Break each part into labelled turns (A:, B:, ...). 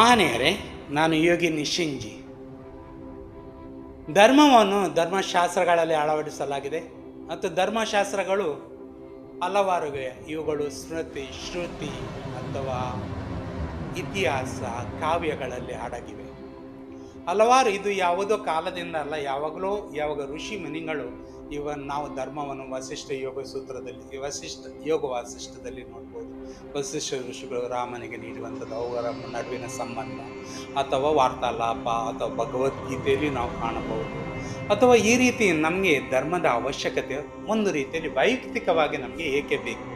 A: ಮಹನೀಯರೇ, ನಾನು ಯೋಗಿ ನಿಶಿಂಜಿ. ಧರ್ಮವನ್ನು ಧರ್ಮಶಾಸ್ತ್ರಗಳಲ್ಲಿ ಅಳವಡಿಸಲಾಗಿದೆ ಮತ್ತು ಧರ್ಮಶಾಸ್ತ್ರಗಳು ಹಲವಾರುವೆ ಇವುಗಳು ಸ್ಮೃತಿ, ಶ್ರುತಿ ಅಥವಾ ಇತಿಹಾಸ, ಕಾವ್ಯಗಳಲ್ಲಿ ಅಡಗಿವೆ. ಹಲವಾರು, ಇದು ಯಾವುದೋ ಕಾಲದಿಂದ ಅಲ್ಲ, ಯಾವಾಗಲೂ ಯಾವಾಗ ಋಷಿ ಮುನಿಗಳು ಇವನ್ ನಾವು ಧರ್ಮವನ್ನು ವಸಿಷ್ಠ ಯೋಗ ಸೂತ್ರದಲ್ಲಿ ವಸಿಷ್ಠ ಯೋಗ ವಾಸಿಷ್ಠದಲ್ಲಿ ನೋಡ್ಬೋದು. ವಸಿಷ್ಠ ಋಷಿಗಳು ರಾಮನಿಗೆ ನೀಡುವಂಥದ್ದು ಅವುಗಳ ನಡುವಿನ ಸಂಬಂಧ, ಅಥವಾ ವಾರ್ತಾಲಾಪ, ಅಥವಾ ಭಗವದ್ಗೀತೆಯಲ್ಲಿ ನಾವು ಕಾಣಬಹುದು. ಅಥವಾ ಈ ರೀತಿ ನಮಗೆ ಧರ್ಮದ ಅವಶ್ಯಕತೆ ಒಂದು ರೀತಿಯಲ್ಲಿ ವೈಯಕ್ತಿಕವಾಗಿ ನಮಗೆ ಏಕೆ ಬೇಕು?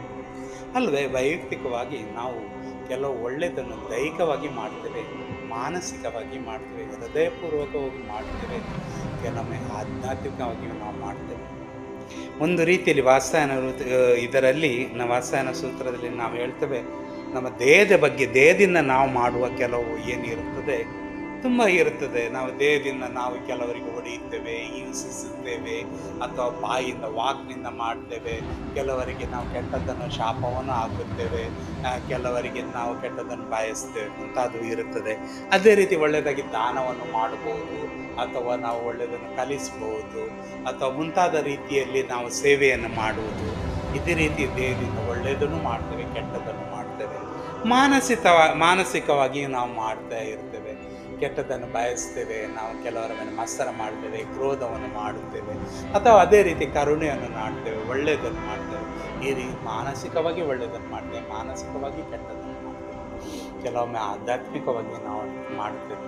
A: ಅಲ್ಲದೆ ವೈಯಕ್ತಿಕವಾಗಿ ನಾವು ಕೆಲವು ಒಳ್ಳೆಯದನ್ನು ದೈಹಿಕವಾಗಿ ಮಾಡ್ತೇವೆ. ಮಾನಸಿಕವಾಗಿ ಮಾಡ್ತೇವೆ, ಹೃದಯಪೂರ್ವಕವಾಗಿ ಮಾಡ್ತೇವೆ, ಕೆಲವೊಮ್ಮೆ ಆಧ್ಯಾತ್ಮಿಕವಾಗಿ ನಾವು ಮಾಡ್ತೇವೆ. ಒಂದು ರೀತಿಯಲ್ಲಿ ವಾಸಾಯನ ಇದರಲ್ಲಿ ನಮ್ಮ ವಾಸಾಯನ ಸೂತ್ರದಲ್ಲಿ ನಾವು ಹೇಳ್ತೇವೆ, ನಮ್ಮ ದೇಹದ ಬಗ್ಗೆ, ದೇಹದಿಂದ ನಾವು ಮಾಡುವ ಕೆಲವು ಏನಿರುತ್ತದೆ ತುಂಬ ಇರುತ್ತದೆ. ನಾವು ದೇಹದಿಂದ ನಾವು ಕೆಲವರಿಗೆ ಹೊಡೆಯುತ್ತೇವೆ, ಹಿಂಸಿಸುತ್ತೇವೆ ಅಥವಾ ಬಾಯಿಂದ, ವಾಕ್ನಿಂದ ಮಾಡ್ತೇವೆ. ಕೆಲವರಿಗೆ ನಾವು ಕೆಟ್ಟದ್ದನ್ನು ಶಾಪವನ್ನು ಹಾಕುತ್ತೇವೆ. ಕೆಲವರಿಗೆ ನಾವು ಕೆಟ್ಟದನ್ನು ಬಯಸ್ತೇವೆ ಮುಂತಾದವು ಇರುತ್ತದೆ. ಅದೇ ರೀತಿ ಒಳ್ಳೆಯದಾಗಿ ದಾನವನ್ನು ಮಾಡಬಹುದು ಅಥವಾ ನಾವು ಒಳ್ಳೆಯದನ್ನು ಕಲಿಸಬಹುದು ಅಥವಾ ಮುಂತಾದ ರೀತಿಯಲ್ಲಿ ನಾವು ಸೇವೆಯನ್ನು ಮಾಡುವುದು. ಇದೇ ರೀತಿ ದೇಹದಿಂದ ಒಳ್ಳೆಯದನ್ನು ಮಾಡ್ತೇವೆ ಕೆಟ್ಟದನ್ನು ಮಾಡ್ತೇವೆ. ಮಾನಸಿಕ ಮಾನಸಿಕವಾಗಿಯೂ ನಾವು ಮಾಡ್ತಾ ಇರ್ತೇವೆ. ಕೆಟ್ಟದ್ದನ್ನು ಬಯಸ್ತೇವೆ, ನಾವು ಕೆಲವರ ಮೇಲೆ ಮತ್ಸರ ಮಾಡ್ತೇವೆ, ಕ್ರೋಧವನ್ನು ಮಾಡುತ್ತೇವೆ, ಅಥವಾ ಅದೇ ರೀತಿ ಕರುಣೆಯನ್ನು ಮಾಡ್ತೇವೆ ಒಳ್ಳೆಯದನ್ನು ಮಾಡ್ತೇವೆ. ಈ ರೀತಿ ಮಾನಸಿಕವಾಗಿ ಒಳ್ಳೆಯದನ್ನು ಮಾಡ್ತೇವೆ, ಮಾನಸಿಕವಾಗಿ ಕೆಟ್ಟದನ್ನು ಮಾಡ್ತೇವೆ. ಕೆಲವೊಮ್ಮೆ ಆಧ್ಯಾತ್ಮಿಕವಾಗಿ ನಾವು ಮಾಡ್ತೇವೆ.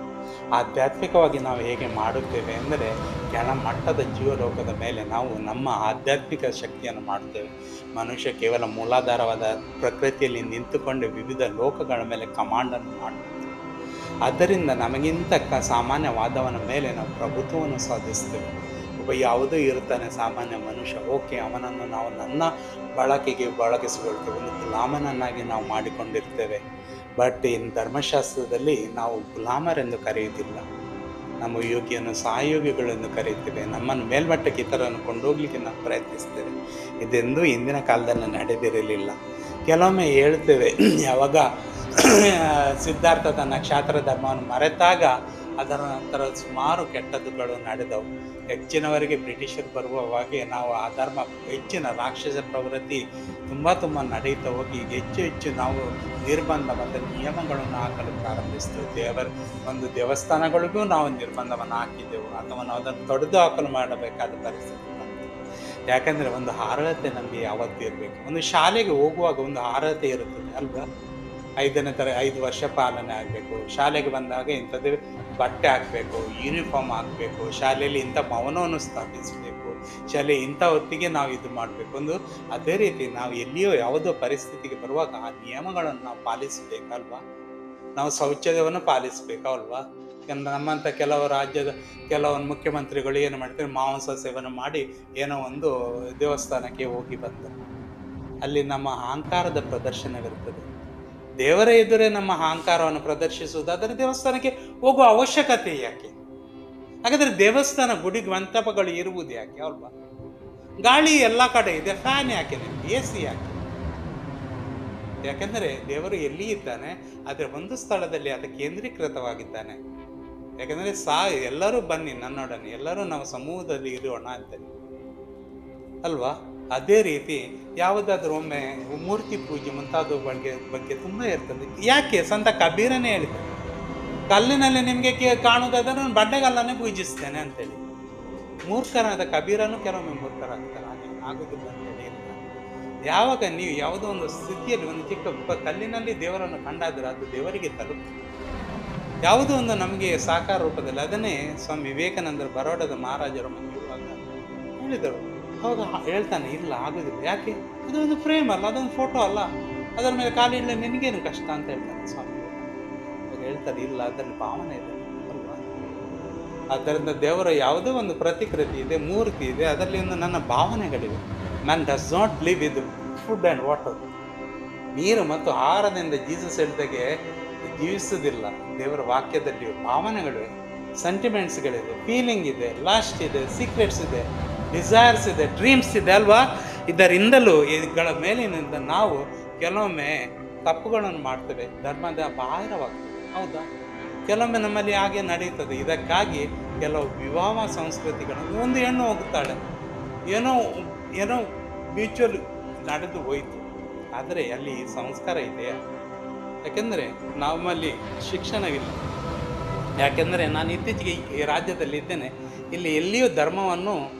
A: ಆಧ್ಯಾತ್ಮಿಕವಾಗಿ ನಾವು ಹೇಗೆ ಮಾಡುತ್ತೇವೆ ಅಂದರೆ ಕೆಳಮಟ್ಟದ ಜೀವಲೋಕದ ಮೇಲೆ ನಾವು ನಮ್ಮ ಆಧ್ಯಾತ್ಮಿಕ ಶಕ್ತಿಯನ್ನು ಮಾಡುತ್ತೇವೆ ಮನುಷ್ಯ ಕೇವಲ ಮೂಲಾಧಾರವಾದ ಪ್ರಕೃತಿಯಲ್ಲಿ ನಿಂತುಕೊಂಡು ವಿವಿಧ ಲೋಕಗಳ ಮೇಲೆ ಕಮಾಂಡನ್ನು ಮಾಡುತ್ತೇವೆ ಆದ್ದರಿಂದ ನಮಗಿಂತ ಕ ಸಾಮಾನ್ಯವಾದವನ ಮೇಲೆ ನಾವು ಪ್ರಭುತ್ವವನ್ನು ಸಾಧಿಸ್ತೇವೆ. ಒಬ್ಬ ಯಾವುದೋ ಇರ್ತಾನೆ ಸಾಮಾನ್ಯ ಮನುಷ್ಯ, ಓಕೆ, ಅವನನ್ನು ನಾವು ನನ್ನ ಬಳಕೆಗೆ ಬಳಗಿಸಿಕೊಳ್ತೇವೆ ಒಂದು ಗುಲಾಮನನ್ನಾಗಿ ನಾವು ಮಾಡಿಕೊಂಡಿರ್ತೇವೆ. ಬಟ್ ಇನ್ನು ಧರ್ಮಶಾಸ್ತ್ರದಲ್ಲಿ ನಾವು ಗುಲಾಮರೆಂದು ಕರೆಯುವುದಿಲ್ಲ. ನಮ್ಮ ಯೋಗಿಯನ್ನು ಸಹಯೋಗಿಗಳೆಂದು ಕರೆಯುತ್ತೇವೆ. ನಮ್ಮನ್ನು ಮೇಲ್ಮಟ್ಟಕ್ಕೆ ಇತರನ್ನು ಕೊಂಡೋಗ್ಲಿಕ್ಕೆ ನಾವು ಪ್ರಯತ್ನಿಸ್ತೇವೆ. ಇದೆಂದು ಇಂದಿನ ಕಾಲದಲ್ಲಿ ನಡೆದಿರಲಿಲ್ಲ. ಕೆಲವೊಮ್ಮೆ ಹೇಳ್ತೇವೆ, ಯಾವಾಗ ಸಿದ್ಧಾರ್ಥ ತನ್ನ ಕ್ಷಾತ್ರ ಧರ್ಮವನ್ನು ಮರೆತಾಗ ಅದರ ನಂತರ ಸುಮಾರು ಕೆಟ್ಟದ್ದುಗಳು ನಡೆದವು. ಹೆಚ್ಚಿನವರಿಗೆ ಬ್ರಿಟಿಷರು ಬರುವವಾಗೆ ನಾವು ಆ ಧರ್ಮ, ಹೆಚ್ಚಿನ ರಾಕ್ಷಸ ಪ್ರವೃತ್ತಿ ತುಂಬ ತುಂಬ ನಡೆಯುತ್ತಾ ಹೋಗಿ, ಹೆಚ್ಚು ಹೆಚ್ಚು ನಾವು ನಿರ್ಬಂಧ ಮತ್ತು ನಿಯಮಗಳನ್ನು ಹಾಕಲು ಪ್ರಾರಂಭಿಸ್ತೇವೆ ದೇವರ ಒಂದು ದೇವಸ್ಥಾನಗಳಿಗೂ ನಾವು ನಿರ್ಬಂಧವನ್ನು ಹಾಕಿದ್ದೆವು ಅಥವಾ ನಾವು ಅದನ್ನು ತೊಡೆದು ಹಾಕಲು ಮಾಡಬೇಕಾದ ಪರಿಸ್ಥಿತಿ ಬಂತು. ಯಾಕಂದರೆ ಒಂದು ಅರ್ಹತೆ ನಮಗೆ ಯಾವತ್ತೂ ಇರಬೇಕು. ಒಂದು ಶಾಲೆಗೆ ಹೋಗುವಾಗ ಒಂದು ಅರ್ಹತೆ ಇರುತ್ತದೆ, ಅಲ್ವಾ? ಐದನೇ ತರ, ಐದು ವರ್ಷ ಪಾಲನೆ ಆಗಬೇಕು. ಶಾಲೆಗೆ ಬಂದಾಗ ಇಂಥದ್ದು ಬಟ್ಟೆ ಹಾಕಬೇಕು ಯೂನಿಫಾರ್ಮ್ ಹಾಕಬೇಕು, ಶಾಲೆಯಲ್ಲಿ ಇಂಥ ಭವನವನ್ನು ಸ್ಥಾಪಿಸಬೇಕು, ಶಾಲೆ ಇಂಥ ಹೊತ್ತಿಗೆ ನಾವು ಇದು ಮಾಡಬೇಕು. ಒಂದು ಅದೇ ರೀತಿ ನಾವು ಎಲ್ಲಿಯೋ ಯಾವುದೋ ಪರಿಸ್ಥಿತಿಗೆ ಬರುವಾಗ ಆ ನಿಯಮಗಳನ್ನು ನಾವು ಪಾಲಿಸಬೇಕಲ್ವಾ? ನಾವು ಶೌಚಾಲಯವನ್ನು ಪಾಲಿಸಬೇಕಲ್ವಾ? ನಮ್ಮಂಥ ಕೆಲವು ರಾಜ್ಯದ ಕೆಲವೊಂದು ಮುಖ್ಯಮಂತ್ರಿಗಳು ಏನು ಮಾಡ್ತಾರೆ, ಮಾಂಸ ಸೇವನೆ ಮಾಡಿ ಏನೋ ಒಂದು ದೇವಸ್ಥಾನಕ್ಕೆ ಹೋಗಿ ಬಂದರು. ಅಲ್ಲಿ ನಮ್ಮ ಅಹಂಕಾರದ ಪ್ರದರ್ಶನವಿರುತ್ತದೆ ದೇವರ ಎದುರೇ ನಮ್ಮ ಅಹಂಕಾರವನ್ನು ಪ್ರದರ್ಶಿಸುವುದಾದರೆ ದೇವಸ್ಥಾನಕ್ಕೆ ಹೋಗುವ ಅವಶ್ಯಕತೆ ಯಾಕೆ? ಹಾಗಾದ್ರೆ ದೇವಸ್ಥಾನ ಗುಡಿ ಮಂಟಪಗಳು ಇರುವುದು ಯಾಕೆ ಅಲ್ವಾ? ಗಾಳಿ ಎಲ್ಲ ಕಡೆ ಇದೆ, ಫ್ಯಾನ್ ಯಾಕೆ ನಿಮ್ಗೆ ಎ ಸಿ ಯಾಕೆ? ಯಾಕೆಂದರೆ ದೇವರು ಎಲ್ಲಿ ಇದ್ದಾನೆ, ಆದರೆ ಒಂದು ಸ್ಥಳದಲ್ಲಿ ಅದು ಕೇಂದ್ರೀಕೃತವಾಗಿದ್ದಾನೆ. ಯಾಕೆಂದರೆ ಸಾ, ಎಲ್ಲರೂ ಬನ್ನಿ ನನ್ನೊಡನೆ, ಎಲ್ಲರೂ ನಾವು ಸಮೂಹದಲ್ಲಿ ಇರೋಣ ಅಂತ. ಅಲ್ವಾ? ಅದೇ ರೀತಿ ಯಾವುದಾದ್ರೂ ಒಮ್ಮೆ ಮೂರ್ತಿ ಪೂಜೆ ಮುಂತಾದ ಬಗ್ಗೆ ಬಗ್ಗೆ ತುಂಬ ಇರ್ತದೆ. ಯಾಕೆ? ಸಂತ ಕಬೀರನೇ ಹೇಳಿದ ಕಲ್ಲಿನಲ್ಲಿ ನಿಮಗೆ ಕಾಣುವುದಾದ್ರೆ ನಾನು ಬಂಡೆಗಲ್ಲನ್ನೇ ಪೂಜಿಸ್ತೇನೆ ಅಂತೇಳಿ. ಮೂರ್ಖರಾದ ಕಬೀರನು ಕೆಲವೊಮ್ಮೆ ಮೂರ್ಖರಾಗ್ತಾರೆ. ಹಾಗೆ ಆಗೋದಿಲ್ಲ ಅಂತೇಳಿ ಯಾವಾಗ ನೀವು ಯಾವುದೋ ಒಂದು ಸ್ಥಿತಿಯಲ್ಲಿ ಒಂದು ಚಿಕ್ಕ ಕಲ್ಲಿನಲ್ಲಿ ದೇವರನ್ನು ಕಂಡಾದರೆ ಅದು ದೇವರಿಗೆ ತಲುಪುತ್ತೆ. ಯಾವುದೋ ಒಂದು ನಮಗೆ ಸಾಕಾರ ರೂಪದಲ್ಲಿ ಅದನ್ನೇ ಸ್ವಾಮಿ ವಿವೇಕಾನಂದರು ಬರೋಡದ ಮಹಾರಾಜರ ಮನೆ ಹೇಳಿದರು. ಅವಾಗ ಹೇಳ್ತಾನೆ, ಇಲ್ಲ, ಆಗೋದಿಲ್ಲ. ಯಾಕೆ? ಅದು ಒಂದು ಫ್ರೇಮ್ ಅಲ್ಲ, ಅದೊಂದು ಫೋಟೋ ಅಲ್ಲ. ಅದರ ಮೇಲೆ ಕಾಲಿಡಲಿ ನಿನಗೇನು ಕಷ್ಟ ಅಂತ ಹೇಳ್ತಾನೆ ಸ್ವಾಮಿ. ಅವಾಗ ಹೇಳ್ತಾರೆ, ಇಲ್ಲ, ಅದರಲ್ಲಿ ಭಾವನೆ ಇದೆ, ಅಲ್ವಾ? ಆದ್ದರಿಂದ ದೇವರ ಯಾವುದೋ ಒಂದು ಪ್ರತಿಕೃತಿ ಇದೆ, ಮೂರ್ತಿ ಇದೆ, ಅದರಲ್ಲಿ ಒಂದು ನನ್ನ ಭಾವನೆಗಳಿವೆ. ಮ್ಯಾನ್ ಡಸ್ ನಾಟ್ ಲಿವ್ ಇದು ಫುಡ್ ಆ್ಯಂಡ್ ವಾಟರ್ ನೀರು ಮತ್ತು ಆಹಾರದಿಂದ ಜೀಸಸ್ ಹೇಳಿದಾಗೆ ಜೀವಿಸುವುದಿಲ್ಲ. ದೇವರ ವಾಕ್ಯದಲ್ಲಿ ಭಾವನೆಗಳಿವೆ ಸೆಂಟಿಮೆಂಟ್ಸ್ಗಳಿದೆ ಫೀಲಿಂಗ್ ಇದೆ ಲಾಸ್ಟ್ ಇದೆ ಸೀಕ್ರೆಟ್ಸ್ ಇದೆ. ಡಿಸೈರ್ಸ್ ಇದೆ ಡ್ರೀಮ್ಸ್ ಇದೆ ಅಲ್ವಾ? ಇದರಿಂದಲೂ ಇವುಗಳ ಮೇಲಿನಿಂದ ನಾವು ಕೆಲವೊಮ್ಮೆ ತಪ್ಪುಗಳನ್ನು ಮಾಡ್ತೇವೆ. ಧರ್ಮದ ಬಾಹಿರವಾಗ್ತದೆ. ಹೌದಾ? ಕೆಲವೊಮ್ಮೆ ನಮ್ಮಲ್ಲಿ ಹಾಗೆ ನಡೀತದೆ ಇದಕ್ಕಾಗಿ ಕೆಲವು ವಿವಾಹ ಸಂಸ್ಕೃತಿಗಳನ್ನು ಒಂದು ಹೆಣ್ಣು ಹೋಗುತ್ತಾಳೆ. ಏನೋ ಏನೋ ಮ್ಯೂಚುವಲ್ ನಡೆದು ಹೋಯಿತು. ಆದರೆ ಅಲ್ಲಿ ಸಂಸ್ಕಾರ ಇದೆಯಾ ಯಾಕೆಂದರೆ ನಮ್ಮಲ್ಲಿ ಶಿಕ್ಷಣವಿಲ್ಲ. ಯಾಕೆಂದರೆ ನಾನು ಇತ್ತೀಚೆಗೆ ಈ ರಾಜ್ಯದಲ್ಲಿ ಇದ್ದೇನೆ ಇಲ್ಲಿ ಎಲ್ಲಿಯೂ ಧರ್ಮವನ್ನು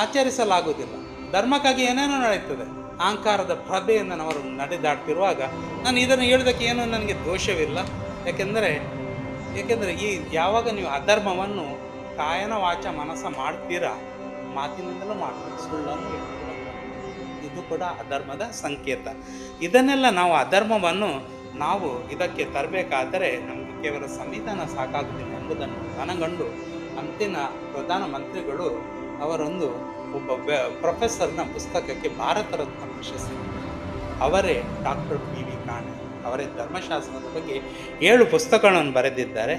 A: ಆಚರಿಸಲಾಗುವುದಿಲ್ಲ. ಧರ್ಮಕ್ಕಾಗಿ ಏನೇನೋ ನಡೆಯುತ್ತದೆ, ಅಹಂಕಾರದ ಪ್ರಭೆಯನ್ನು ಅವರು ನಡೆದಾಡ್ತಿರುವಾಗ ನಾನು ಇದನ್ನು ಹೇಳೋದಕ್ಕೆ ಏನೂ ನನಗೆ ದೋಷವಿಲ್ಲ. ಯಾಕೆಂದರೆ ಏಕೆಂದರೆ ಈ ಯಾವಾಗ ನೀವು ಅಧರ್ಮವನ್ನು ಕಾಯನ ವಾಚ ಮನಸ್ಸ ಮಾಡ್ತೀರಾ, ಮಾತಿನಿಂದಲೂ ಮಾಡ್ತೀರಾ, ಸುಳ್ಳನ್ನು ಇದು ಕೂಡ ಅಧರ್ಮದ ಸಂಕೇತ. ಇದನ್ನೆಲ್ಲ ನಾವು ಅಧರ್ಮವನ್ನು ನಾವು ಇದಕ್ಕೆ ತರಬೇಕಾದರೆ ನಮಗೆ ಕೇವಲ ಸಂವಿಧಾನ ಸಾಕಾಗುತ್ತಿಲ್ಲ ಎಂಬುದನ್ನು ಮನಗಂಡು ಅಂತಿನ ಪ್ರಧಾನಮಂತ್ರಿಗಳು ಅವರೊಂದು ಒಬ್ಬ ಪ್ರೊಫೆಸರ್ನ ಪುಸ್ತಕಕ್ಕೆ ಭಾರತ ರತ್ನ ಪ್ರಶಸ್ತಿ. ಅವರೇ ಡಾಕ್ಟರ್ ಪಿ ವಿ ಕಾಣೆ ಅವರೇ ಧರ್ಮಶಾಸ್ತ್ರದ ಬಗ್ಗೆ ಏಳು ಪುಸ್ತಕಗಳನ್ನು ಬರೆದಿದ್ದಾರೆ.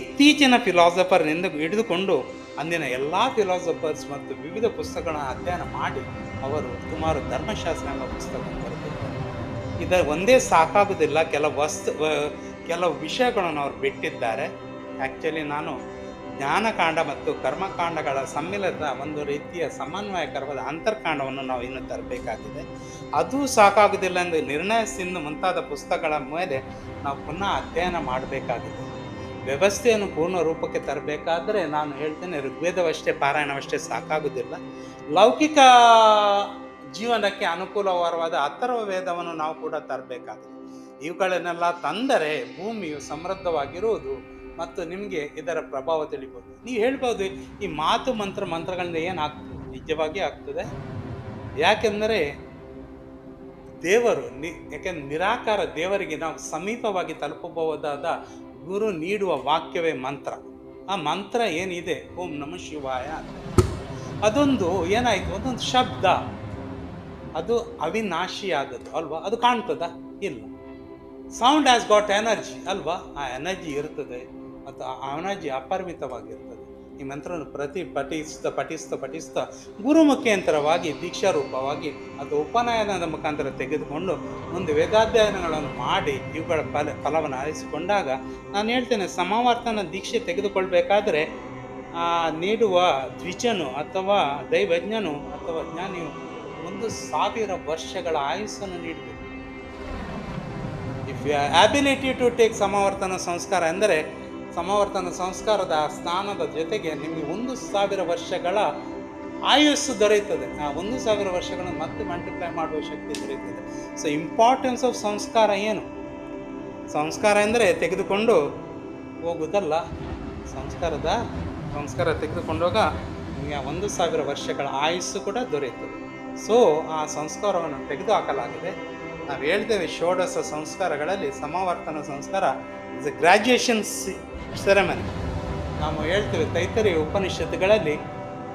A: ಇತ್ತೀಚಿನ ಫಿಲಾಸಫರ್ನಿಂದ ಹಿಡಿದುಕೊಂಡು ಅಂದಿನ ಎಲ್ಲ ಫಿಲಾಸಫರ್ಸ್ ಮತ್ತು ವಿವಿಧ ಪುಸ್ತಕಗಳನ್ನು ಅಧ್ಯಯನ ಮಾಡಿ ಅವರು ಸುಮಾರು ಧರ್ಮಶಾಸ್ತ್ರ ಎಂಬ ಪುಸ್ತಕವನ್ನು ಬರೆದಿದ್ದಾರೆ. ಇದರ ಒಂದೇ ಸಾಕಾಗುವುದಿಲ್ಲ ಕೆಲವು ವಸ್ತು ಕೆಲವು ವಿಷಯಗಳನ್ನು ಅವರು ಬಿಟ್ಟಿದ್ದಾರೆ. ಆ್ಯಕ್ಚುಲಿ ನಾನು ಜ್ಞಾನಕಾಂಡ ಮತ್ತು ಕರ್ಮಕಾಂಡಗಳ ಸಮ್ಮಿಲದ ಒಂದು ರೀತಿಯ ಸಮನ್ವಯಕರವಾದ ಅಂತರ್ಕಾಂಡವನ್ನು ನಾವು ಇನ್ನು ತರಬೇಕಾಗಿದೆ. ಅದು ಸಾಕಾಗುವುದಿಲ್ಲ ಎಂದು ನಿರ್ಣಯ ಸಿಂಧು ಮುಂತಾದ ಪುಸ್ತಕಗಳ ಮೇಲೆ ನಾವು ಪುನಃ ಅಧ್ಯಯನ ಮಾಡಬೇಕಾಗಿದೆ. ವ್ಯವಸ್ಥೆಯನ್ನು ಪೂರ್ಣ ರೂಪಕ್ಕೆ ತರಬೇಕಾದರೆ ನಾನು ಹೇಳ್ತೇನೆ ಋಗ್ವೇದವಷ್ಟೇ, ಪಾರಾಯಣವಷ್ಟೇ ಸಾಕಾಗುವುದಿಲ್ಲ. ಲೌಕಿಕ ಜೀವನಕ್ಕೆ ಅನುಕೂಲವರವಾದ ಅಥರ್ವ ವೇದವನ್ನು ನಾವು ಕೂಡ ತರಬೇಕಾಗಿದೆ. ಇವುಗಳನ್ನೆಲ್ಲ ತಂದರೆ ಭೂಮಿಯು ಸಮೃದ್ಧವಾಗಿರುವುದು ಮತ್ತು ನಿಮಗೆ ಇದರ ಪ್ರಭಾವ ತಿಳಿಬೋದು. ನೀವು ಹೇಳ್ಬೋದು, ಈ ಮಾತು ಮಂತ್ರ ಮಂತ್ರಗಳಿಂದ ಏನಾಗ್ತದೆ ನಿಜವಾಗಿ ಆಗ್ತದೆ. ಯಾಕೆಂದರೆ ದೇವರು ನಿ, ಯಾಕೆಂದ್ರೆ ನಿರಾಕಾರ ದೇವರಿಗೆ ನಾವು ಸಮೀಪವಾಗಿ ತಲುಪಬಹುದಾದ ಗುರು ನೀಡುವ ವಾಕ್ಯವೇ ಮಂತ್ರ. ಆ ಮಂತ್ರ ಏನಿದೆ? ಓಂ ನಮ ಶಿವಾಯ ಅಂತ. ಅದೊಂದು ಏನಾಯಿತು? ಅದೊಂದು ಶಬ್ದ. ಅದು ಅವಿನಾಶಿಯಾದದ್ದು ಅಲ್ವಾ? ಅದು ಕಾಣ್ತದ? ಇಲ್ಲ. ಸೌಂಡ್ ಆಸ್ ಗಾಟ್ ಎನರ್ಜಿ ಅಲ್ವಾ? ಆ ಎನರ್ಜಿ ಇರ್ತದೆ. ಮತ್ತು ಎನರ್ಜಿ ಅಪರಿಮಿತವಾಗಿರ್ತದೆ. ಈ ಮಂತ್ರವನ್ನು ಪ್ರತಿ ಪಠಿಸ್ತಾ ಪಠಿಸ್ತಾ ಪಠಿಸ್ತಾ ಗುರು ದೀಕ್ಷಾರೂಪವಾಗಿ ದೀಕ್ಷಾ ರೂಪವಾಗಿ ಅಥವಾ ಉಪನಯನದ ಮುಖಾಂತರ ತೆಗೆದುಕೊಂಡು ಮುಂದೆ ವೇದಾಧ್ಯಯನಗಳನ್ನು ಮಾಡಿ ಇವುಗಳ ಫಲ, ಫಲವನ್ನು ಆರಿಸಿಕೊಂಡಾಗ ನಾನು ಹೇಳ್ತೇನೆ, ಸಮಾವರ್ತನ ದೀಕ್ಷೆ ತೆಗೆದುಕೊಳ್ಬೇಕಾದ್ರೆ ನೀಡುವ ದ್ವಿಜನು ಅಥವಾ ದೈವಜ್ಞನು ಅಥವಾ ಜ್ಞಾನಿಯು ಒಂದು ಸಾವಿರ ವರ್ಷಗಳ ಆಯುಸ್ಸನ್ನು ನೀಡಬೇಕು. If you ability to take ಸಮಾವರ್ತನ ಸಂಸ್ಕಾರ ಎಂದರೆ ಸಮಾವರ್ತನ ಸಂಸ್ಕಾರದ ಸ್ನಾನದ ಜೊತೆಗೆ ನಿಮಗೆ ಒಂದು ಸಾವಿರ ವರ್ಷಗಳ ಆಯುಸ್ಸು ದೊರೆಯುತ್ತದೆ. ಆ ಒಂದು ಸಾವಿರ ವರ್ಷಗಳನ್ನು ಮತ್ತೆ ಮಲ್ಟಿಪ್ಲೈ ಮಾಡುವ ಶಕ್ತಿ ದೊರೆಯುತ್ತದೆ. ಸೊ ಇಂಪಾರ್ಟೆನ್ಸ್ ಆಫ್ ಸಂಸ್ಕಾರ ಏನು? ಸಂಸ್ಕಾರ ಎಂದರೆ ತೆಗೆದುಕೊಂಡು ಹೋಗುವುದಲ್ಲ. ಸಂಸ್ಕಾರದ ಸಂಸ್ಕಾರ ತೆಗೆದುಕೊಂಡಾಗ ನಿಮಗೆ ಆ ಒಂದು ಸಾವಿರ ವರ್ಷಗಳ ಆಯುಸ್ಸು ಕೂಡ ದೊರೆಯುತ್ತದೆ. ಸೊ ಆ ಸಂಸ್ಕಾರವನ್ನು ತೆಗೆದುಹಾಕಲಾಗಿದೆ. ನಾವು ಹೇಳ್ತೇವೆ ಷೋಡಶ ಸಂಸ್ಕಾರಗಳಲ್ಲಿ ಸಮಾವರ್ತನ ಸಂಸ್ಕಾರ ಇಸ್ ಎ ಗ್ರ್ಯಾಜುಯೇಷನ್ ಸೆರೆಮನಿ ನಾವು ಹೇಳ್ತೇವೆ ತೈತರಿ ಉಪನಿಷತ್ತುಗಳಲ್ಲಿ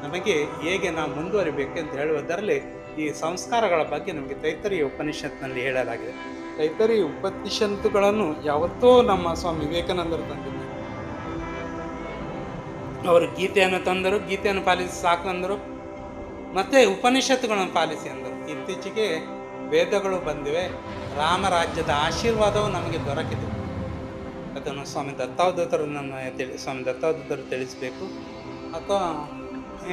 A: ನಮಗೆ ಹೇಗೆ ನಾವು ಮುಂದುವರಿಬೇಕು ಅಂತ ಹೇಳುವುದರಲ್ಲಿ ಈ ಸಂಸ್ಕಾರಗಳ ಬಗ್ಗೆ ನಮಗೆ ತೈತರಿ ಉಪನಿಷತ್ನಲ್ಲಿ ಹೇಳಲಾಗಿದೆ. ತೈತರಿ ಉಪನಿಷತ್ತುಗಳನ್ನು ಯಾವತ್ತೋ ನಮ್ಮ ಸ್ವಾಮಿ ವಿವೇಕಾನಂದರು ತಂದಿದ್ದಾರೆ. ಅವರು ಗೀತೆಯನ್ನು ತಂದರು, ಗೀತೆಯನ್ನು ಪಾಲಿಸಿ ಸಾಕು ಅಂದರು. ಮತ್ತು ಉಪನಿಷತ್ತುಗಳನ್ನು ಪಾಲಿಸಿ ಅಂದರು. ಇತ್ತೀಚೆಗೆ ವೇದಗಳು ಬಂದಿವೆ, ರಾಮರಾಜ್ಯದ ಆಶೀರ್ವಾದವು ನಮಗೆ ದೊರಕಿದೆ. ಅದನ್ನು ಸ್ವಾಮಿ ದತ್ತಾವಧೂತರು ನಮ್ಮ ತಿಳಿ, ಸ್ವಾಮಿ ದತ್ತಾವಧೂತರು ತಿಳಿಸಬೇಕು. ಅಥವಾ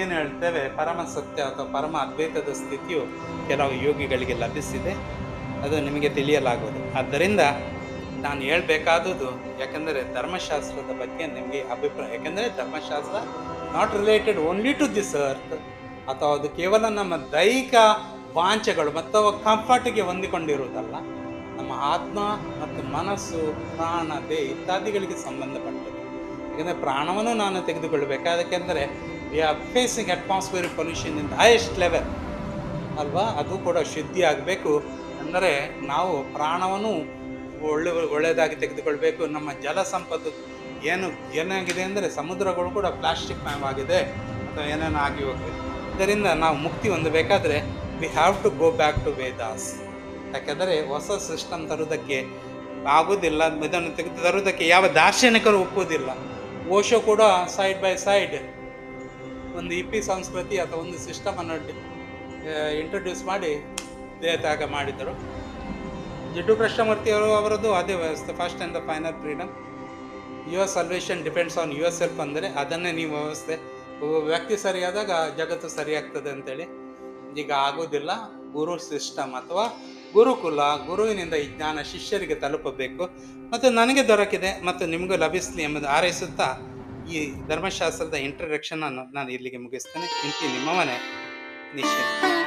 A: ಏನು ಹೇಳ್ತೇವೆ, ಪರಮ ಸತ್ಯ ಅಥವಾ ಪರಮ ಅದ್ವೈತದ ಸ್ಥಿತಿಯು ಕೆಲವು ಯೋಗಿಗಳಿಗೆ ಲಭಿಸಿದೆ. ಅದು ನಿಮಗೆ ತಿಳಿಯಲಾಗುವುದು. ಆದ್ದರಿಂದ ನಾನು ಹೇಳಬೇಕಾದುದು ಯಾಕೆಂದರೆ ಧರ್ಮಶಾಸ್ತ್ರದ ಬಗ್ಗೆ ನಿಮಗೆ ಅಭಿಪ್ರಾಯ, ಯಾಕೆಂದರೆ ಧರ್ಮಶಾಸ್ತ್ರ not related only to this earth ಅಥವಾ ಅದು ಕೇವಲ ನಮ್ಮ ದೈಹಿಕ ವಾಂಛೆಗಳು ಮತ್ತು ಕಂಫರ್ಟಿಗೆ ಹೊಂದಿಕೊಂಡಿರುವುದಲ್ಲ, ನಮ್ಮ ಆತ್ಮ ಮತ್ತು ಮನಸ್ಸು, ಪ್ರಾಣ, ದೇಹ ಇತ್ಯಾದಿಗಳಿಗೆ ಸಂಬಂಧಪಟ್ಟಿದೆ ಯಾಕೆಂದರೆ ಪ್ರಾಣವನ್ನು ನಾನು ತೆಗೆದುಕೊಳ್ಬೇಕು ಯಾಕೆಂದರೆ we are facing atmospheric pollution in the highest level ಅಲ್ವಾ? ಅದು ಕೂಡ ಶುದ್ಧಿ ಆಗಬೇಕು. ಅಂದರೆ ನಾವು ಪ್ರಾಣವನ್ನು ಒಳ್ಳೆ, ಒಳ್ಳೆಯದಾಗಿ ತೆಗೆದುಕೊಳ್ಬೇಕು. ನಮ್ಮ ಜಲ ಸಂಪತ್ತು ಏನು, ಏನಾಗಿದೆ ಅಂದರೆ ಸಮುದ್ರಗಳು ಕೂಡ ಪ್ಲಾಸ್ಟಿಕ್ ಮಯವಾಗಿದೆ. ಅಥವಾ ಏನೇನೋ ಆಗಿ ಹೋಗಿದೆ ಇದರಿಂದ ನಾವು ಮುಕ್ತಿ ಹೊಂದಬೇಕಾದ್ರೆ we have to go back to Vedas ಯಾಕೆಂದರೆ ಹೊಸ ಸಿಸ್ಟಮ್ ತರುವುದಕ್ಕೆ ಆಗೋದಿಲ್ಲ ಇದನ್ನು ತೆಗೆದು ತರುವುದಕ್ಕೆ ಯಾವ ದಾರ್ಶನಿಕರು ಒಪ್ಪುವುದಿಲ್ಲ. ಓಶೋ ಕೂಡ ಸೈಡ್ ಬೈ ಸೈಡ್ ಒಂದು ಇಪ್ಪಿ ಸಂಸ್ಕೃತಿ ಅಥವಾ ಒಂದು ಸಿಸ್ಟಮನ್ನು ಇಂಟ್ರೊಡ್ಯೂಸ್ ಮಾಡಿ ದೇಹತ್ಯಾಗ ಮಾಡಿದರು. ಜಿಡ್ಡು ಕೃಷ್ಣಮೂರ್ತಿಯವರು ಅವರದ್ದು ಅದೇ ವ್ಯವಸ್ಥೆ first and the final freedom your salvation depends on your self ಅಂದರೆ ಅದನ್ನೇ ನೀವು ವ್ಯವಸ್ಥೆ. ಒಬ್ಬ ವ್ಯಕ್ತಿ ಸರಿಯಾದಾಗ ಜಗತ್ತು ಸರಿಯಾಗ್ತದೆ ಅಂತೇಳಿ ಈಗ ಆಗೋದಿಲ್ಲ. ಗುರು ಸಿಸ್ಟಮ್ ಅಥವಾ ಗುರುಕುಲ, ಗುರುವಿನಿಂದ ಈ ಜ್ಞಾನ ಶಿಷ್ಯರಿಗೆ ತಲುಪಬೇಕು. ಮತ್ತು ನನಗೆ ದೊರಕಿದೆ ಮತ್ತು ನಿಮಗೂ ಲಭಿಸಲಿ ಎಂಬುದು ಹಾರೈಸುತ್ತಾ ಈ ಧರ್ಮಶಾಸ್ತ್ರದ ಇಂಟ್ರಡಕ್ಷನ್ ನಾನು ಇಲ್ಲಿಗೆ ಮುಗಿಸ್ತೇನೆ. ಇಂತಿ ನಿಮ್ಮ ಮನೆ. ನಿಶ್ಚಯ.